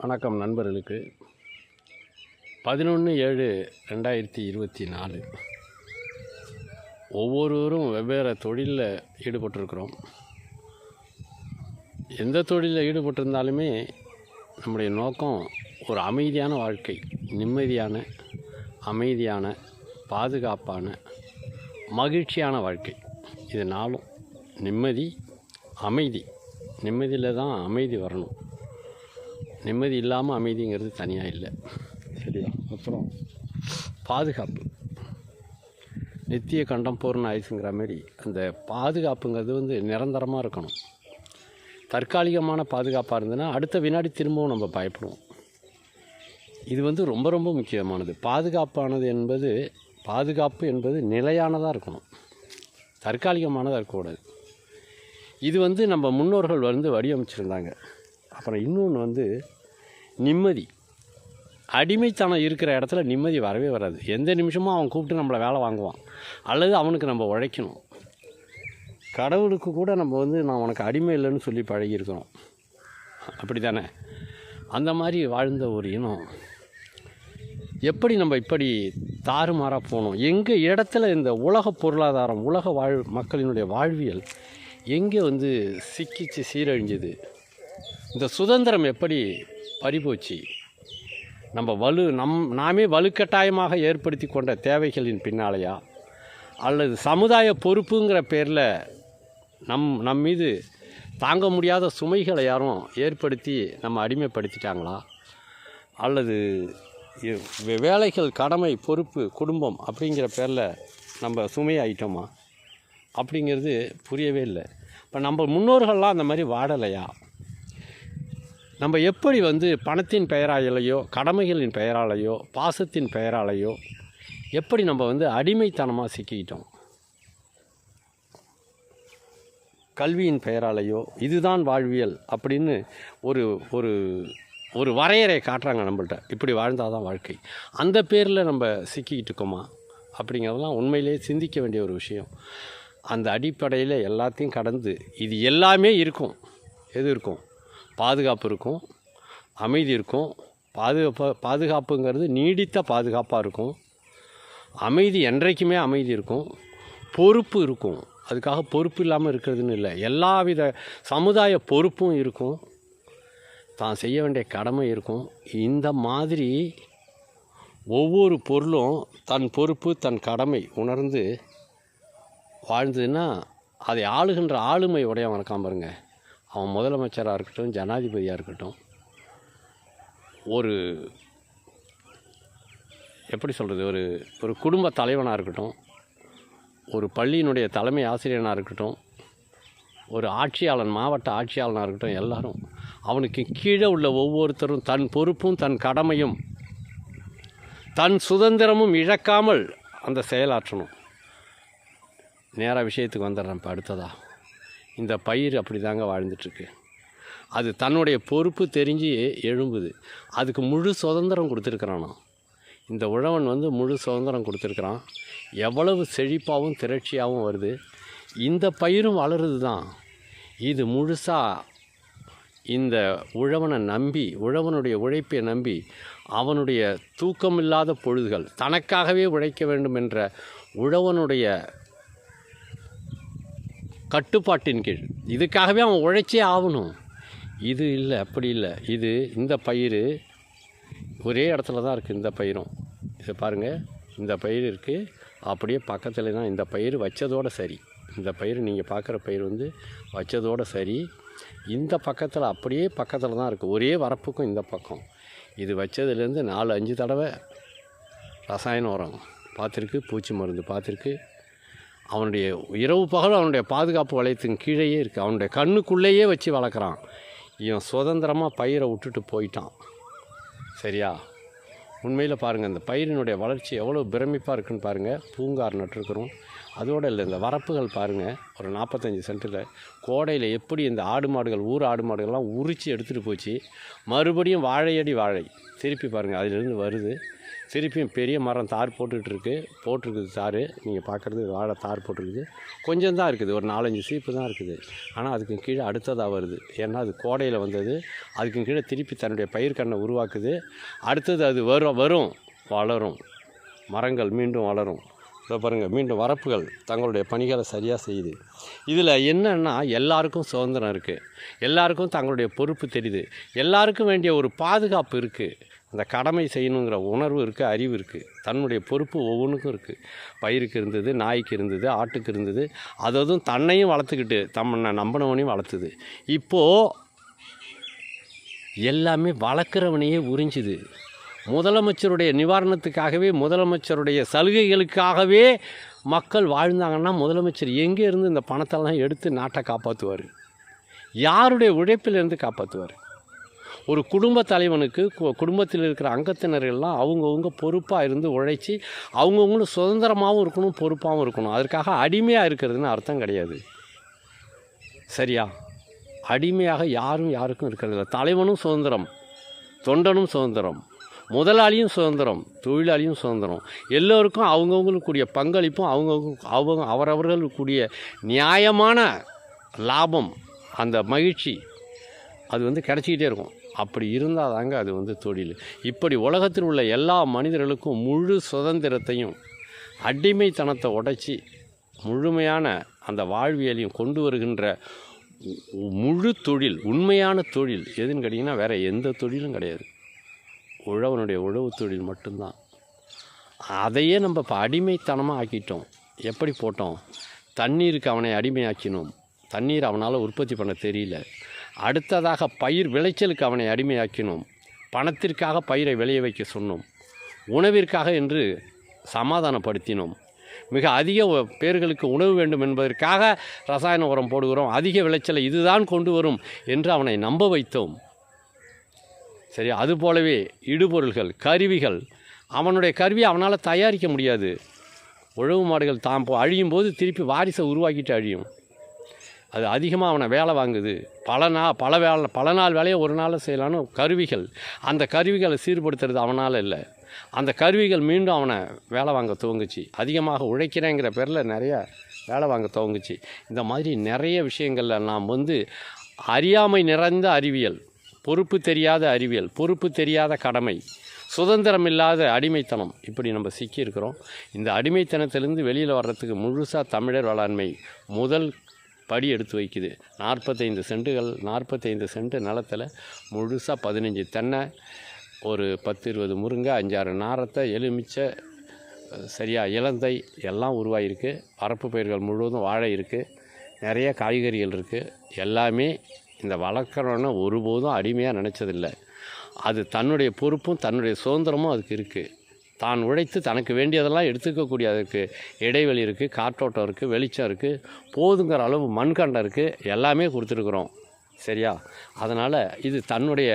வணக்கம் நண்பர்களுக்கு. பதினொன்று ஏழு ரெண்டாயிரத்தி இருபத்தி நாலு. ஒவ்வொருவரும் வெவ்வேறு தொழிலில் ஈடுபட்டிருக்கிறோம். எந்த தொழிலில் ஈடுபட்டிருந்தாலுமே நம்முடைய நோக்கம் ஒரு அமைதியான வாழ்க்கை நிம்மதியான அமைதியான பாதுகாப்பான மகிழ்ச்சியான வாழ்க்கை. இது நாளும் நிம்மதி அமைதி. நிம்மதியில் தான் அமைதி வரணும். நிம்மதி இல்லாமல் அமைதிங்கிறது தனியாக இல்லை. சரியா அப்புறம்? பாதுகாப்பு. நித்திய கண்டம் பூர்ண ஆயுசுங்கிற மாதிரி அந்த பாதுகாப்புங்கிறது வந்து நிரந்தரமாக இருக்கணும். தற்காலிகமான பாதுகாப்பாக இருந்ததுன்னா அடுத்த வினாடி திரும்பவும் நம்ம பயப்படுவோம். இது வந்து ரொம்ப ரொம்ப முக்கியமானது. பாதுகாப்பானது என்பது பாதுகாப்பு என்பது நிலையானதாக இருக்கணும். தற்காலிகமானதாக இருக்கக்கூடாது. இது வந்து நம்ம முன்னோர்கள் வந்து வடிவமைச்சிருந்தாங்க. அப்புறம் இன்னொன்று வந்து நிம்மதி. அடிமைத்தனம் இருக்கிற இடத்துல நிம்மதி வரவே வராது. எந்த நிமிஷமும் அவன் கூப்பிட்டு நம்மளை வேலை வாங்குவான். அல்லது அவனுக்கு நம்ம உழைக்கணும். கடவுளுக்கு கூட நம்ம வந்து நான் உனக்கு அடிமை இல்லைன்னு சொல்லி பழகியிருக்கிறோம். அப்படி தானே அந்த மாதிரி வாழ்ந்த ஒரு இனம். எப்படி நம்ம இப்படி தாறுமாறாக போனோம்? எங்கள் இடத்துல இந்த உலக பொருளாதாரம் உலக வாழ் மக்களினுடைய வாழ்வியல் எங்கே வந்து சிக்கிச்சு சீரழிஞ்சுது? இந்த சுதந்திரம் எப்படி பறிபோச்சு. நம்ம வலு நம் நாமே வலுக்கட்டாயமாக ஏற்படுத்தி கொண்ட தேவைகளின் பின்னாலேயா? அல்லது சமுதாய பொறுப்புங்கிற பேரில் நம் நம் மீது தாங்க முடியாத சுமைகளை யாரும் ஏற்படுத்தி நம்ம அடிமைப்படுத்திட்டாங்களா? அல்லது வேலைகள் கடமை பொறுப்பு குடும்பம் அப்படிங்கிற பேரில் நம்ம சுமையாயிட்டோமா? அப்படிங்கிறது புரியவே இல்லை. இப்போ நம்ம முன்னோர்கள்லாம் அந்த மாதிரி வாடலையா? நம்ம எப்படி வந்து பணத்தின் பெயராலேயோ கடமைகளின் பெயராலேயோ பாசத்தின் பெயராலேயோ எப்படி நம்ம வந்து அடிமைத்தனமாக சிக்கிக்கிட்டோம்? கல்வியின் பெயராலேயோ இதுதான் வாழ்வியல் அப்படின்னு ஒரு ஒரு ஒரு வரையறை காட்டுறாங்க நம்மள்ட்ட. இப்படி வாழ்ந்தால் தான் வாழ்க்கை. அந்த பேரில் நம்ம சிக்கிக்கிட்டு இருக்கோமா அப்படிங்கிறதெல்லாம் உண்மையிலேயே சிந்திக்க வேண்டிய ஒரு விஷயம். அந்த அடிப்படையில் எல்லாத்தையும் கடந்து இது எல்லாமே இருக்கும். எது இருக்கும்? பாதுகாப்பு இருக்கும் அமைதி இருக்கும். பாதுகாப்பு பாதுகாப்புங்கிறது நீடித்த பாதுகாப்பாக இருக்கும். அமைதி என்றைக்குமே அமைதி இருக்கும். பொறுப்பு இருக்கும். அதுக்காக பொறுப்பு இல்லாமல் இருக்கிறதுன்னு இல்லை. எல்லா வித சமுதாய பொறுப்பும் இருக்கும். தான் செய்ய வேண்டிய கடமை இருக்கும். இந்த மாதிரி ஒவ்வொரு பொருளும் தன் பொறுப்பு தன் கடமை உணர்ந்து வாழ்ந்ததுன்னா அதை ஆளுகின்ற ஆளுமை உடையவன் இருக்கான் பாருங்கள் அவன் முதலமைச்சராக இருக்கட்டும் ஜனாதிபதியாக இருக்கட்டும் ஒரு எப்படி சொல்கிறது ஒரு ஒரு குடும்ப தலைவனாக இருக்கட்டும் ஒரு பள்ளியினுடைய தலைமை ஆசிரியனாக இருக்கட்டும் ஒரு ஆட்சியாளன் மாவட்ட ஆட்சியாளனாக இருக்கட்டும் எல்லாரும் அவனுக்கு கீழே உள்ள ஒவ்வொருத்தரும் தன் பொறுப்பும் தன் கடமையும் தன் சுதந்திரமும் இழக்காமல் அந்த செயலாற்றணும். நேராக விஷயத்துக்கு வந்துடுறேன் இப்போ அடுத்ததாக இந்த பயிர் அப்படி தாங்க வாழ்ந்துட்டுருக்கு. அது தன்னுடைய பொறுப்பு தெரிஞ்சு எழும்புது. அதுக்கு முழு சுதந்திரம் கொடுத்துருக்குறானா இந்த உழவன் வந்து முழு சுதந்திரம் கொடுத்துருக்குறான். எவ்வளவு செழிப்பாகவும் திரட்சியாகவும் வருது. இந்த பயிரும் வளருது தான் இது முழுசாக இந்த உழவனை நம்பி உழவனுடைய உழைப்பை நம்பி அவனுடைய தூக்கமில்லாத பொழுதுகள் தனக்காகவே உழைக்க வேண்டும் என்ற உழவனுடைய கட்டுப்பாட்டின் கீழ். இதுக்காகவே அவன் உழைச்சே ஆகணும். இது இல்லை அப்படி இல்லை. இது இந்த பயிர் ஒரே இடத்துல தான் இருக்குது இந்த பயிரும். இதை பாருங்கள் இந்த பயிர் இருக்குது அப்படியே பக்கத்தில் தான் இந்த பயிர் வச்சதோடு சரி. இந்த பயிர் நீங்கள் பார்க்குற பயிர் வந்து வச்சதோடு சரி. இந்த பக்கத்தில் அப்படியே பக்கத்தில் தான் இருக்குது ஒரே வரப்புக்கும் இந்த பக்கம். இது வச்சதுலேருந்து நாலு அஞ்சு தடவை ரசாயன உரம். பார்த்துருக்கு பூச்சி மருந்து பார்த்துருக்கு. அவனுடைய இரவு பகல் அவனுடைய பாதுகாப்பு வளையத்தின் கீழேயே இருக்குது அவனுடைய கண்ணுக்குள்ளேயே வச்சு வளர்க்குறான். இவன் சுதந்திரமாக பயிரை விட்டுட்டு போயிட்டான். சரியா? உண்மையில் பாருங்கள் அந்த பயிரினுடைய வளர்ச்சி எவ்வளோ பிரமிப்பாக இருக்குன்னு பாருங்கள் பூங்கார் நட்டிருக்கிறோம். அதோடு இல்லை இந்த வரப்புகள் பாருங்கள் ஒரு நாற்பத்தஞ்சு சென்ட்டில் கோடையில் எப்படி இந்த ஆடு மாடுகள் ஊர் ஆடு மாடுகள்லாம் உரித்து எடுத்துகிட்டு போச்சு. மறுபடியும் வாழையடி வாழை. திருப்பி பாருங்கள் அதிலிருந்து வருது. திருப்பியும் பெரிய மரம் தார் போட்டுக்கிட்டு போட்டிருக்குது தார். நீங்கள் பார்க்குறது வாழை தார் போட்டிருக்குது. கொஞ்சம் தான் இருக்குது. ஒரு நாலஞ்சு சீப்பு தான் இருக்குது. ஆனால் அதுக்கு கீழே அடுத்ததாக வருது. ஏன்னா அது கோடையில் வந்தது. அதுக்கு கீழே திருப்பி தன்னுடைய பயிர்கண்ணை உருவாக்குது. அடுத்தது அது வரும் வரும். வளரும். மரங்கள் மீண்டும் வளரும். இதை பாருங்கள் மீண்டும் வரப்புகள் தங்களுடைய பணிகளை சரியாக செய்யுது. இதில் என்னென்னா எல்லாருக்கும் சுதந்திரம் இருக்குது எல்லாருக்கும் தங்களுடைய பொறுப்பு தெரியுது. எல்லாருக்கும் வேண்டிய ஒரு பாதுகாப்பு இருக்குது அந்த கடமை செய்யணுங்கிற உணர்வு இருக்குது அறிவு இருக்குது தன்னுடைய பொறுப்பு ஒவ்வொன்றுக்கும் இருக்குது பயிருக்கு இருந்தது நாய்க்கு இருந்தது ஆட்டுக்கு இருந்தது அது அதுவும் தன்னையும் வளர்த்துக்கிட்டு தம்மனை நம்பினவனையும் வளர்த்துது. இப்போது எல்லாமே வளர்க்குறவனையே உறிஞ்சுது. முதலமைச்சருடைய நிவாரணத்துக்காகவே முதலமைச்சருடைய சலுகைகளுக்காகவே மக்கள் வாழ்ந்தாங்கன்னா முதலமைச்சர் எங்கே இருந்து இந்த பணத்தெல்லாம் எடுத்து நாட்டை காப்பாற்றுவார் யாருடைய உழைப்பிலிருந்து காப்பாற்றுவார் ஒரு குடும்ப தலைவனுக்கு கு- குடும்பத்தில் இருக்கிற அங்கத்தினர்கள்லாம் அவங்கவுங்க பொறுப்பாக இருந்து உழைச்சி அவங்கவுங்களும் சுதந்திரமாகவும் இருக்கணும் பொறுப்பாகவும் இருக்கணும். அதற்காக அடிமையாக இருக்கிறதுன்னு அர்த்தம் கிடையாது. சரியா? அடிமையாக யாரும் யாருக்கும் இருக்கிறதில்ல தலைவனும் சுதந்திரம் தொண்டனும் சுதந்திரம் முதலாளியும் சுதந்திரம் தொழிலாளியும் சுதந்திரம். எல்லோருக்கும் அவங்கவுங்களுக்குரிய பங்களிப்பும் அவங்கவுங்க அவங்க அவரவர்களுக்குரிய நியாயமான லாபம் அந்த மகிழ்ச்சி அது வந்து கிடச்சிக்கிட்டே இருக்கும். அப்படி இருந்தால் தாங்க அது வந்து தொழில். இப்படி உலகத்தில் உள்ள எல்லா மனிதர்களுக்கும் முழு சுதந்திரத்தையும் அடிமைத்தனத்தை உடைச்சி முழுமையான அந்த வாழ்வியலையும் கொண்டு வருகின்ற முழு தொழில் உண்மையான தொழில் எதுன்னு கேட்டிங்கன்னா வேறு எந்த தொழிலும் கிடையாது. உழவனுடைய உழவு தொழில் மட்டும்தான். அதையே நம்ம இப்போ அடிமைத்தனமாக ஆக்கிட்டோம். எப்படி போட்டோம்? தண்ணீருக்கு அவனை அடிமையாக்கினோம். தண்ணீர் அவனால் உற்பத்தி பண்ண தெரியல. அடுத்ததாக பயிர் விளைச்சலுக்கு அவனை அடிமையாக்கினோம். பணத்திற்காக பயிரை விளைய வைக்க சொன்னோம். உணவிற்காக என்று சமாதானப்படுத்தினோம். மிக அதிக பேர்களுக்கு உணவு வேண்டும் என்பதற்காக ரசாயன உரம் போடுகிறோம். அதிக விளைச்சலை இதுதான் கொண்டு வரும் என்று அவனை நம்ப வைத்தோம். சரி அதுபோலவே இடுபொருள்கள் கருவிகள். அவனுடைய கருவியை அவனால் தயாரிக்க முடியாது. உழவு மாடுகள் தான் போ- அழியும் போது திருப்பி வாரிசை உருவாக்கிட்டு அழியும். அது அதிகமாக அவனை வேலை வாங்குது. பல நாள் பல வேலை பல நாள் வேலையை ஒரு நாள் செய்யலான்னு கருவிகள். அந்த கருவிகளை சீர்படுத்துறது அவனால் இல்லை. அந்த கருவிகள் மீண்டும் அவனை வேலை வாங்க துவங்குச்சு. அதிகமாக உழைக்கிறேங்கிற பேரில் நிறைய வேலை வாங்க துவங்குச்சு. இந்த மாதிரி நிறைய விஷயங்களில் நாம் வந்து அறியாமை நிறைந்த அறிவியல் பொறுப்பு தெரியாத அறிவியல் பொறுப்பு தெரியாத கடமை சுதந்திரம் இல்லாத அடிமைத்தனம் இப்படி நம்ம சிக்கியிருக்கிறோம். இந்த அடிமைத்தனத்திலிருந்து வெளியில் வர்றதுக்கு முழுசாக தமிழர் வேளாண்மை முதல் படி எடுத்து வைக்குது. நாற்பத்தைந்து சென்ட்டுகள் நாற்பத்தைந்து சென்ட்டு நிலத்தில் முழுசாக பதினஞ்சு தென்னை ஒரு பத்து இருபது முருங்கை அஞ்சாறு நாரத்தை எலுமிச்சை சரியாக சரியா இலந்தை எல்லாம் உருவாகிருக்கு வரப்பு பயிர்கள் முழுவதும் வாழை இருக்குது நிறைய காய்கறிகள் இருக்குது எல்லாமே இந்த வளர்க்குறோன்னு ஒருபோதும் அடிமையாக நினச்சதில்லை. அது தன்னுடைய பொறுப்பும் தன்னுடைய சுதந்திரமும் அதுக்கு இருக்குது தான் உழைத்து தனக்கு வேண்டியதெல்லாம் எடுத்துக்கக்கூடியதுக்கு இடைவெளி இருக்குது காற்றோட்டம் இருக்குது வெளிச்சம் இருக்குது போதுங்கிற அளவு மண்கண்டம் இருக்குது எல்லாமே கொடுத்துருக்குறோம். சரியா? அதனால் இது தன்னுடைய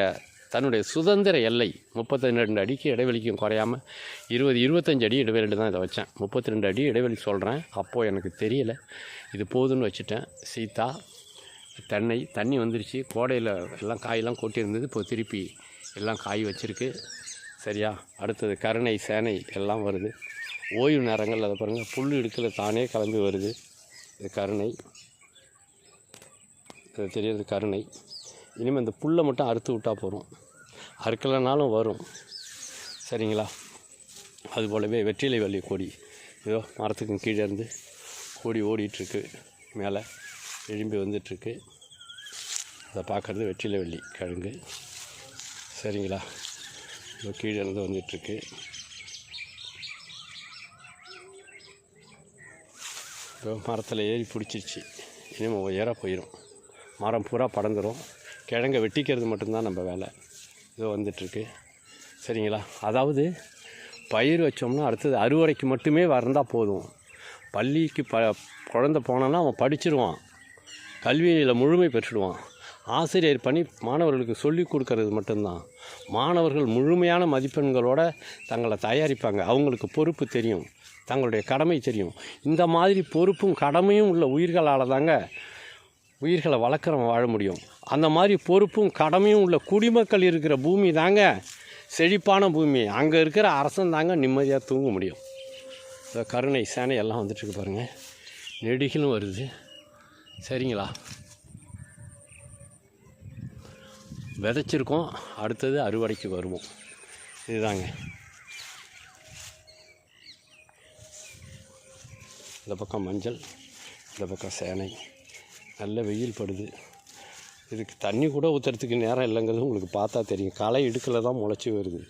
தன்னுடைய சுதந்திர எல்லை. முப்பத்தி ரெண்டு அடிக்கு இடைவெளிக்கும் குறையாமல் இருபது இருபத்தஞ்சு அடி இடைவெளி தான் இதை வச்சேன். முப்பத்தி ரெண்டு அடி இடைவெளி சொல்கிறேன் அப்போது எனக்கு தெரியல. இது போதும்னு வச்சுட்டேன். சீத்தா தென்னை தண்ணி வந்துருச்சு. கோடையில் எல்லாம் காயெல்லாம் கொட்டியிருந்தது. இப்போ திருப்பி எல்லாம் காய் வச்சுருக்கு. சரியா? அடுத்தது கருணை சேனை எல்லாம் வருது. ஓய்வு நேரங்கள் அதை பாருங்கள் புல் இடுக்கில் தானே கிளம்பி வருது. இது கருணை. இது தெரியுது கருணை. இனிமேல் இந்த புல்லை மட்டும் அறுத்து விட்டால் போகிறோம் அறுக்கலைனாலும் வரும். சரிங்களா? அது போலவே வெற்றிலை வள்ளி கொடி. ஏதோ மரத்துக்கும் கீழே இருந்து கொடி ஓடிட்டுருக்கு. மேலே எழும்பி வந்துட்டுருக்கு. அதை பார்க்குறது வெற்றிலை வள்ளி கிழங்கு. சரிங்களா? இப்போ கீழே இருந்து வந்துட்டுருக்கு. இப்போ மரத்தில் ஏறி பிடிச்சிருச்சு. இனிமேல் உயராக போயிடும் மரம் பூரா படந்துடும் கிழங்க வெட்டிக்கிறது மட்டும்தான் நம்ம வேலை. இதோ வந்துட்டுருக்கு. சரிங்களா? அதாவது பயிர் வச்சோம்னா அடுத்தது அறுவடைக்கு மட்டுமே வந்தால் போதும். பள்ளிக்கு ப குழந்த போனோன்னா அவன் படிச்சிருவான். கல்வியில் முழுமை பெற்றுடுவான். ஆசிரியர் பணி மாணவர்களுக்கு சொல்லிக் கொடுக்கறது மட்டும்தான். மாணவர்கள் முழுமையான மதிப்பெண்களோடு தங்களை தயாரிப்பாங்க. அவங்களுக்கு பொறுப்பு தெரியும். தங்களுடைய கடமை தெரியும். இந்த மாதிரி பொறுப்பும் கடமையும் உள்ள உயிர்களால் தாங்க உயிர்களை வளர்க்குறவன் வாழ முடியும். அந்த மாதிரி பொறுப்பும் கடமையும் உள்ள குடிமக்கள் இருக்கிற பூமி தாங்க செழிப்பான பூமி. அங்கே இருக்கிற அரசன் தாங்க நிம்மதியாக தூங்க முடியும். இந்த கருணை சேனை எல்லாம் வந்துட்டுருக்கு பாருங்கள் நெடுகிலும் வருது. சரிங்களா? விதைச்சிருக்கோம். அடுத்தது அறுவடைக்கு வருவோம். இதுதாங்க. இந்த பக்கம் மஞ்சள் இந்த பக்கம் சேனை. நல்ல வெயில் படுது. இதுக்கு தண்ணி கூட ஊற்றுறதுக்கு நேரம் இல்லைங்கிறது உங்களுக்கு பார்த்தா தெரியும். களை இடுக்கில் தான் முளைச்சி வருது.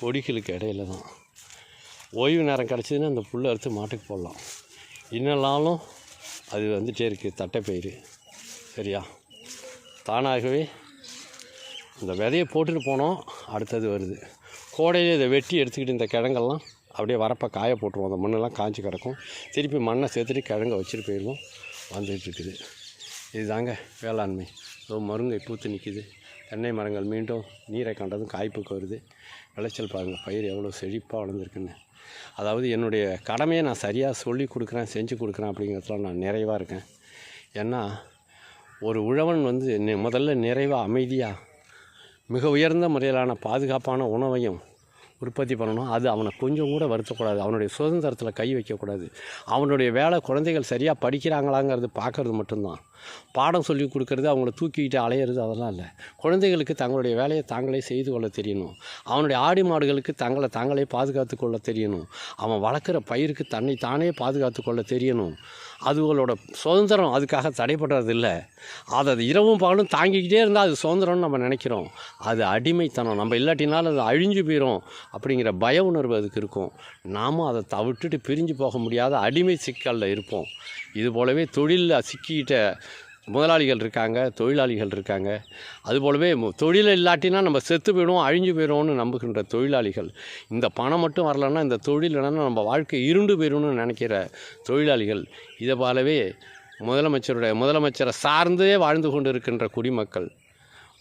கொடிகளுக்கு இடையில தான். ஓய்வு நேரம் கிடச்சிதுன்னா அந்த புல் அறுத்து மாட்டுக்கு போடலாம். இன்னலாலும் அது வந்துட்டே இருக்குது தட்டைப்பயிறு. சரியா? தானாகவே இந்த விதையை போட்டுட்டு போனோம். அடுத்தது வருது. கோடையில் இதை வெட்டி எடுத்துக்கிட்டு இந்த கிழங்கெல்லாம் அப்படியே வரப்போ காய போட்டுருவோம். அந்த மண்ணெல்லாம் காய்ச்சி கிடக்கும். திருப்பி மண்ணை சேர்த்துட்டு கிழங்க வச்சுட்டு போயிடுவோம். வந்துகிட்ருக்குது இதுதாங்க வேளாண்மை. இதோ மருங்கை பூத்து நிற்கிது தென்னை மரங்கள் மீண்டும் நீரை கண்டதும் காய்ப்புக்கு வருது. விளைச்சல் பாருங்கள் பயிர் எவ்வளோ செழிப்பாக வளர்ந்துருக்குன்னு. அதாவது என்னுடைய கடமையை நான் சரியாக சொல்லி கொடுக்குறேன் செஞ்சு கொடுக்குறேன் அப்படிங்கிறதுல நான் நிறைவாக இருக்கேன். ஏன்னா ஒரு உழவன் வந்து முதல்ல நிறைவாக அமைதியாக மிக உயர்ந்த முறையிலான பாதுகாப்பான உணவையும் உற்பத்தி பண்ணணும். அது அவனை கொஞ்சம் கூட வருத்தக்கூடாது. அவனுடைய சுதந்திரத்தில் கை வைக்கக்கூடாது. அவனுடைய வேலை குழந்தைகள் சரியாக படிக்கிறாங்களாங்கிறது பார்க்கறது மட்டும்தான். பாடம் சொல்லி கொடுக்கறது அவங்கள தூக்கிக்கிட்டு அலையிறது அதெல்லாம் இல்லை. குழந்தைகளுக்கு தங்களுடைய வேலையை தாங்களே செய்து கொள்ள தெரியணும். அவனுடைய ஆடு மாடுகளுக்கு தங்களை தாங்களே பாதுகாத்து கொள்ள தெரியணும். அவன் வளர்க்குற பயிருக்கு தன்னை தானே பாதுகாத்து கொள்ள தெரியணும். அதுகளோட சுதந்திரம் அதுக்காக தடைப்படுறதில்ல அதை அது இரவும் பகலும் தாங்கிக்கிட்டே இருந்தால் அது சுதந்திரம்னு நம்ம நினைக்கிறோம். அது அடிமைத்தனம். நம்ம இல்லாட்டினாலும் அது அழிஞ்சு போயிடும் அப்படிங்கிற பய உணர்வு அதுக்கு இருக்கும். நாமும் அதை தவிட்டுட்டு பிரிஞ்சு போக முடியாத அடிமை சிக்கலில் இருப்போம். இது போலவே தொழிலில் சிக்கிக்கிட்ட முதலாளிகள் இருக்காங்க தொழிலாளிகள் இருக்காங்க. அதுபோலவே தொழில் இல்லாட்டினா நம்ம செத்து போயிடுவோம் அழிஞ்சு போயிடுவோம்னு நம்புகின்ற தொழிலாளிகள். இந்த பணம் மட்டும் வரலன்னா இந்த தொழில் இல்லைன்னா நம்ம வாழ்க்கை இருண்டு போயிடும்னு நினைக்கிற தொழிலாளிகள். இதை போலவே முதலமைச்சருடைய முதலமைச்சரை சார்ந்தே வாழ்ந்து கொண்டு இருக்கின்ற குடிமக்கள்.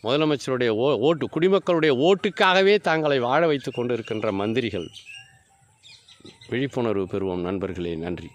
முதலமைச்சருடைய ஓ ஓட்டு குடிமக்களுடைய ஓட்டுக்காகவே தாங்களை வாழ வைத்து கொண்டு இருக்கின்ற மந்திரிகள். விழிப்புணர்வு பெறுவோம் நண்பர்களே நன்றி.